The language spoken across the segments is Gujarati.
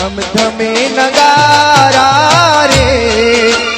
ધમ ધમે નગારા રે.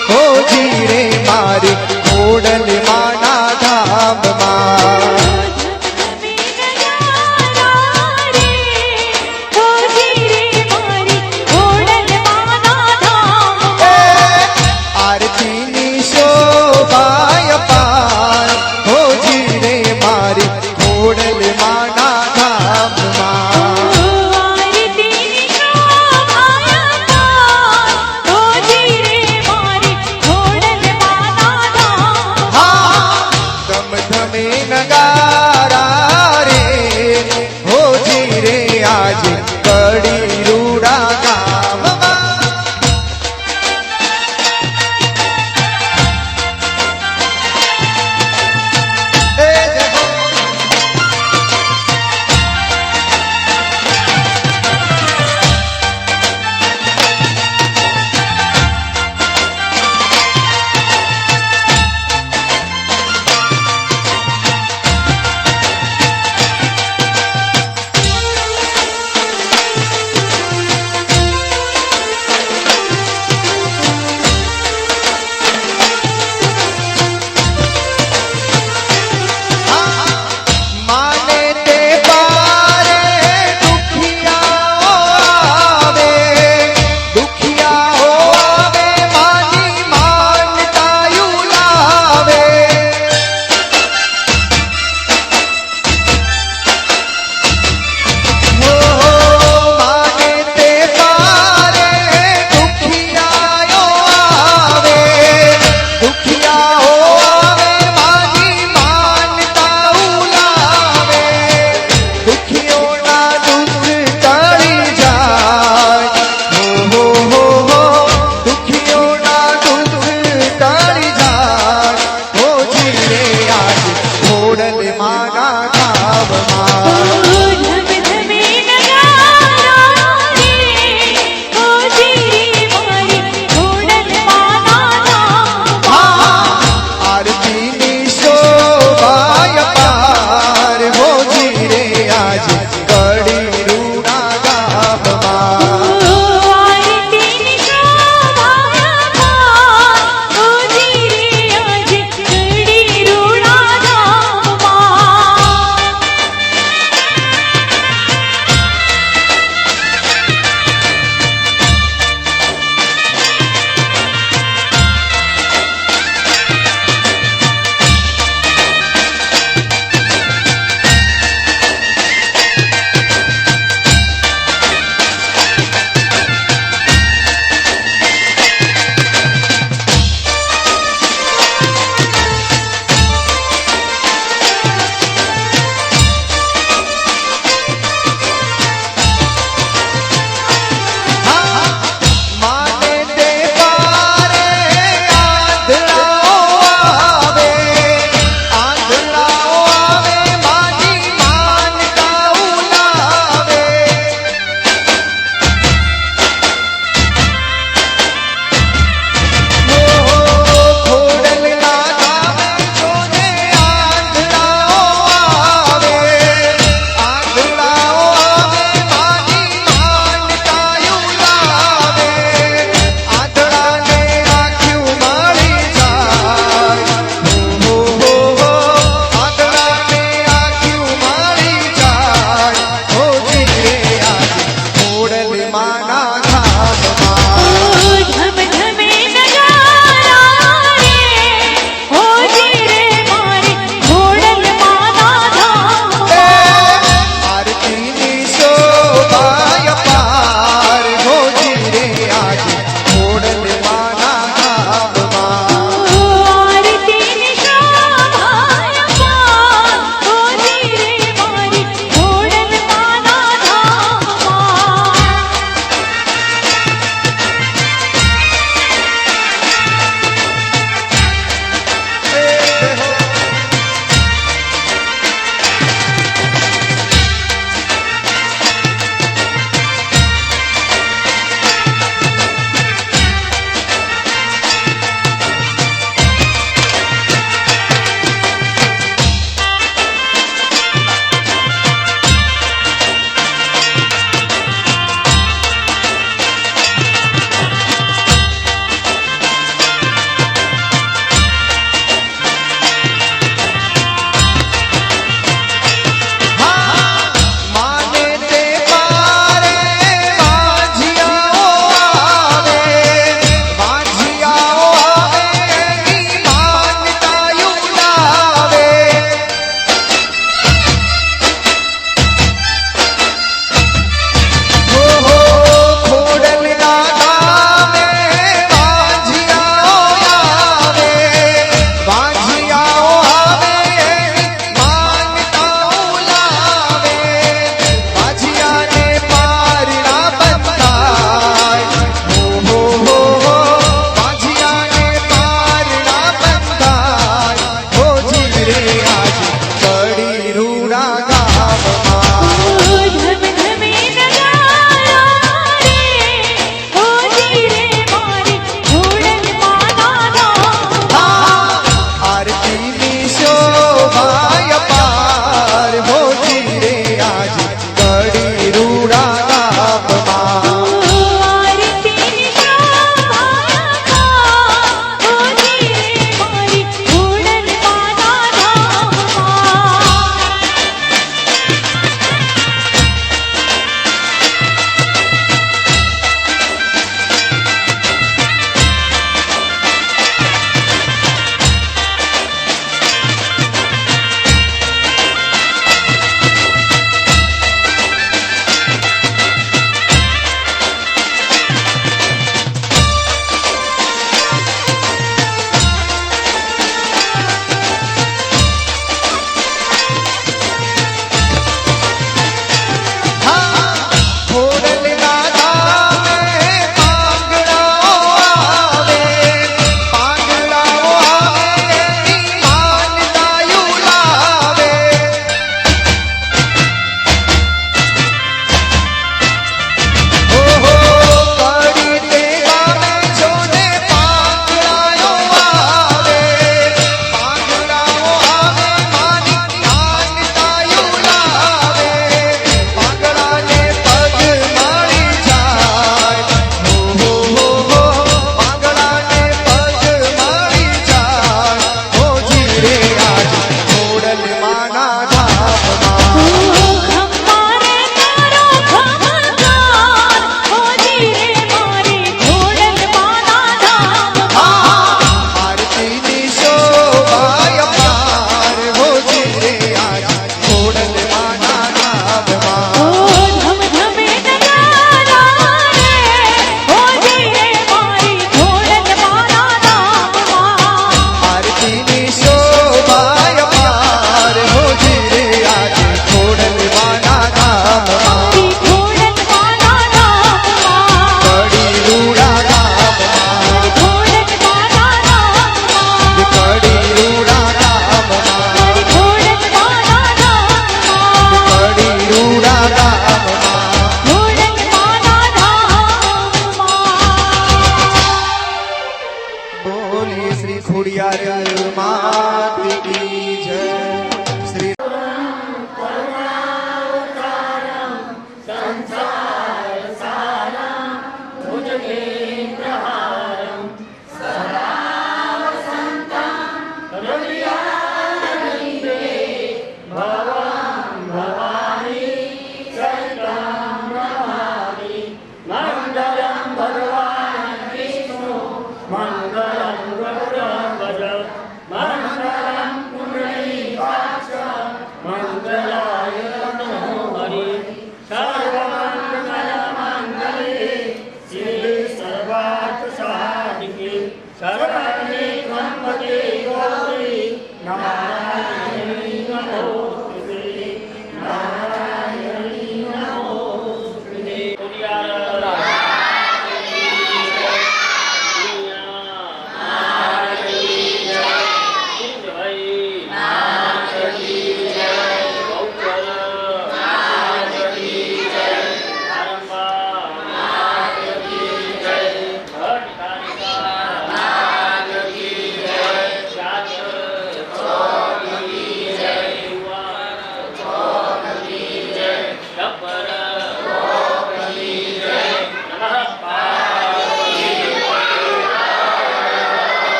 ખોડિયાર માતી જય.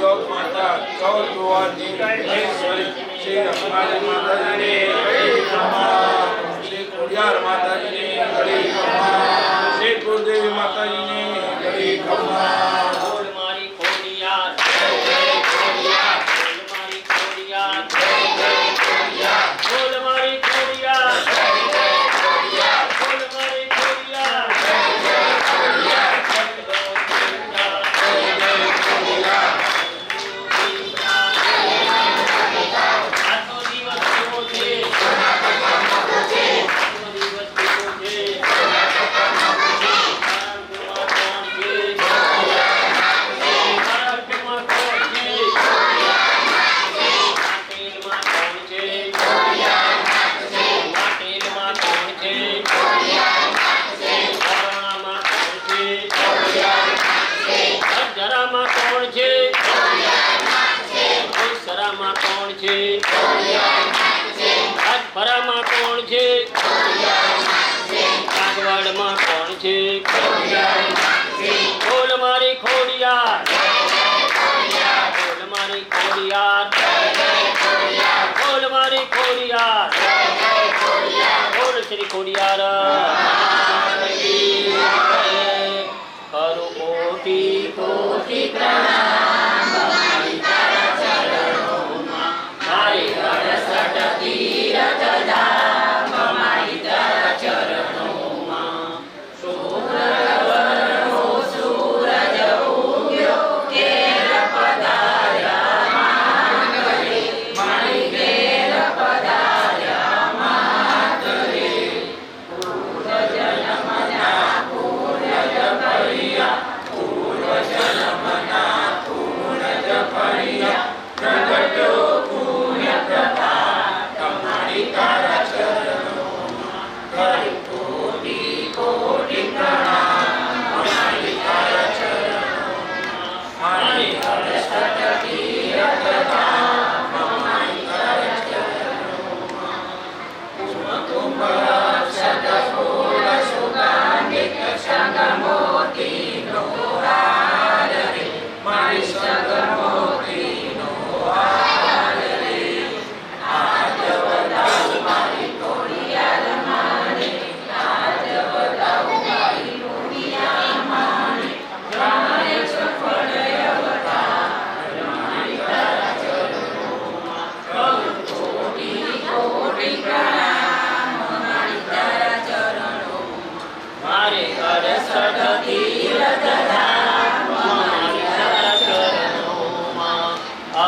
યોગ માતા ચૌદ યુવાની મહેશ્વરી શ્રી ઘડી ખમા શ્રી ખોડિયાર માતાજીની ઘડી ખમા શ્રી માતાજીની કોણ છે? કોણ છે? કાગવાડમાં કોણ છે? ખોલ મારી ખોડિયાર. ખોલ મારી ખોડિયાર. શ્રી ખોડિયાર. કરો કોટી કોટી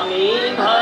আমি ভাই